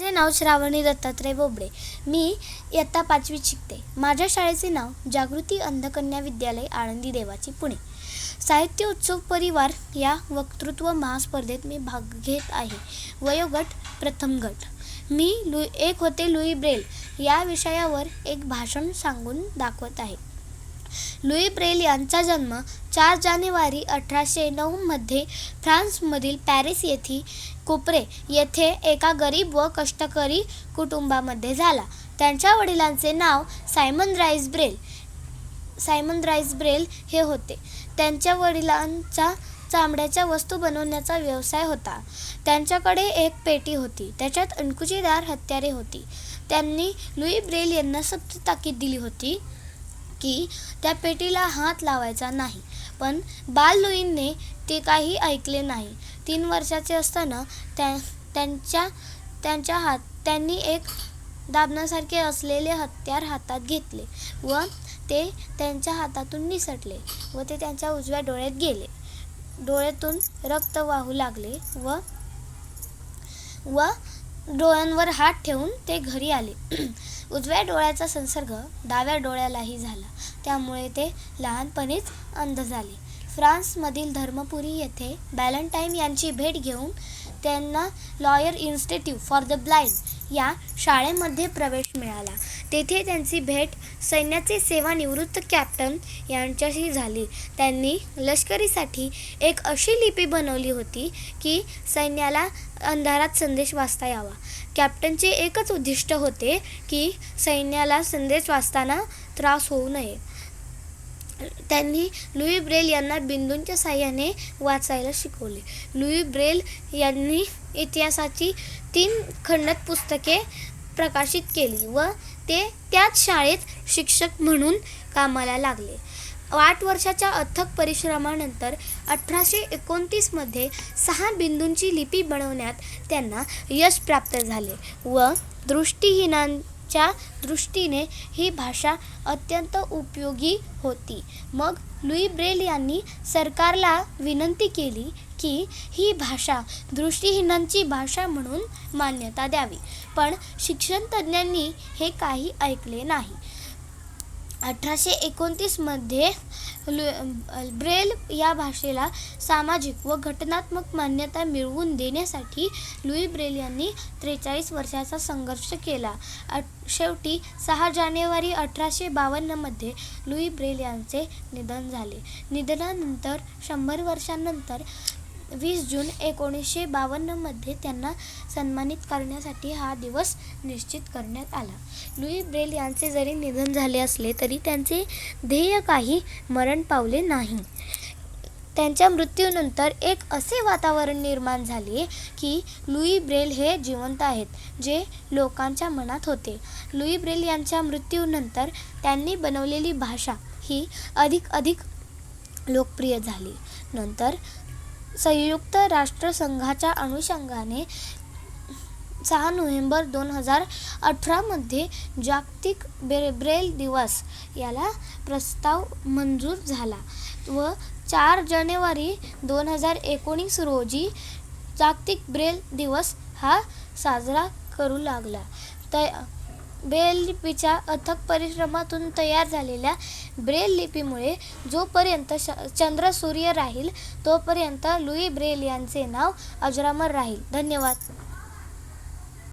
माझे नाव श्रावणी दत्तात्रय बोबडे. मी इयत्ता पाचवीत शिकते. माझ्या शाळेचे नाव जागृती अंधकन्या विद्यालय आळंदी देवाची पुणे. साहित्य उत्सव परिवार या वक्तृत्व महास्पर्धेत मी भाग घेत आहे. वयोगट प्रथम गट. मी लु एक होते लुई ब्रेल. या विषयावर एक भाषण सांगून दाखवत आहे. लुई ब्रेल यांचा जन्म चार जानेवारी अठराशे नऊमध्ये फ्रान्समधील पॅरिस येथील कुप्रे येथे एका गरीब व कष्टकरी कुटुंबामध्ये झाला. त्यांच्या वडिलांचे नाव Simon Rene Braille. Simon Rene Braille हे होते. त्यांच्या वडिलांचा चामड्याच्या वस्तू बनवण्याचा व्यवसाय होता. त्यांच्याकडे एक पेटी होती. त्याच्यात अणकुचीदार हत्यारे होती. त्यांनी लुई ब्रेल यांना सक्त ताकीद दिली होती. की त्या पेटीला हात लावायचा नाही. पण बाल लुईंने ते काही ऐकले नाही. तीन वर्षाचे असताना त्या त्यांच्या त्यांच्या हात त्यांनी एक दाबण्यासारखे असलेले हत्यार हातात घेतले व ते त्यांच्या हातातून निसटले व ते त्यांच्या उजव्या डोळ्यात गेले. डोळ्यातून रक्त वाहू लागले व व डोळ्यांवर हात ठेवून ते घरी आले. उजव्या डोळ्याचा संसर्ग डाव्या डोळ्यालाही झाला. त्यामुळे ते लहानपणीच अंध झाले. फ्रान्समधील धर्मपुरी येथे बॅलंटाईन यांची भेट घेऊन त्यांना Royal institute for the blind या शाळेमध्ये प्रवेश मिळाला. तेथे त्यांची भेट सैन्याचे सेवानिवृत्त कॅप्टन यांच्याशी झाली. त्यांनी लष्करीसाठी एक अशी लिपी बनवली होती की सैन्याला अंधारात संदेश वाचता यावा. कॅप्टनचे एकच उद्दिष्ट होते की सैन्याला संदेश वाचताना त्रास होऊ नये. त्यांनी लुई ब्रेल यांना बिंदूंच्या साह्याने वाचायला शिकवले. लुई ब्रेल यांनी इतिहासाची तीन खंडत पुस्तके प्रकाशित केली व ते त्याच शाळेत शिक्षक म्हणून कामाला लागले. आठ वर्षाच्या अथक परिश्रमानंतर अठराशे एकोणतीसमध्ये सहा बिंदूंची लिपी बनवण्यात त्यांना यश प्राप्त झाले व दृष्टीहीनां च्या दृष्टीने ही भाषा अत्यंत उपयोगी होती. मग लुई ब्रेल यांनी सरकारला विनंती केली की ही भाषा दृष्टीहीनांची भाषा म्हणून मान्यता द्यावी. पण शिक्षणतज्ज्ञांनी हे काही ऐकले नाही. अठराशे एकोणतीसमध्ये ब्रेल या भाषेला सामाजिक व घटनात्मक मान्यता मिळवून देण्यासाठी लुई ब्रेल यांनी त्रेचाळीस वर्षाचा संघर्ष केला. अट शेवटी सहा जानेवारी अठराशे बावन्नमध्ये लुई ब्रेल यांचे निधन झाले. निधनानंतर शंभर वर्षांनंतर वीस जून एकोणीसशे बावन्नमध्ये त्यांना सन्मानित करण्यासाठी हा दिवस निश्चित करण्यात आला. लुई ब्रेल यांचे जरी निधन झाले असले तरी त्यांचे ध्येय काही मरण पावले नाही. त्यांच्या मृत्यूनंतर एक असे वातावरण निर्माण झाले की लुई ब्रेल हे जिवंत आहेत जे लोकांच्या मनात होते. लुई ब्रेल यांच्या मृत्यूनंतर त्यांनी बनवलेली भाषा ही अधिक अधिक लोकप्रिय झाली. नंतर संयुक्त राष्ट्रसंघाच्या अनुषंगाने सहा नोव्हेंबर दोन हजार अठरामध्ये जागतिक ब्रे ब्रेल दिवस याला प्रस्ताव मंजूर झाला व चार जानेवारी दोन हजार एकोणीस रोजी जागतिक ब्रेल दिवस हा साजरा करू लागला. त ब्रेल लिपीच्या अथक परिश्रमातून तयार झालेल्या ब्रेल लिपीमुळे जोपर्यंत श चंद्र सूर्य राहील तोपर्यंत लुई ब्रेल यांचे नाव अजरामर राहील. धन्यवाद.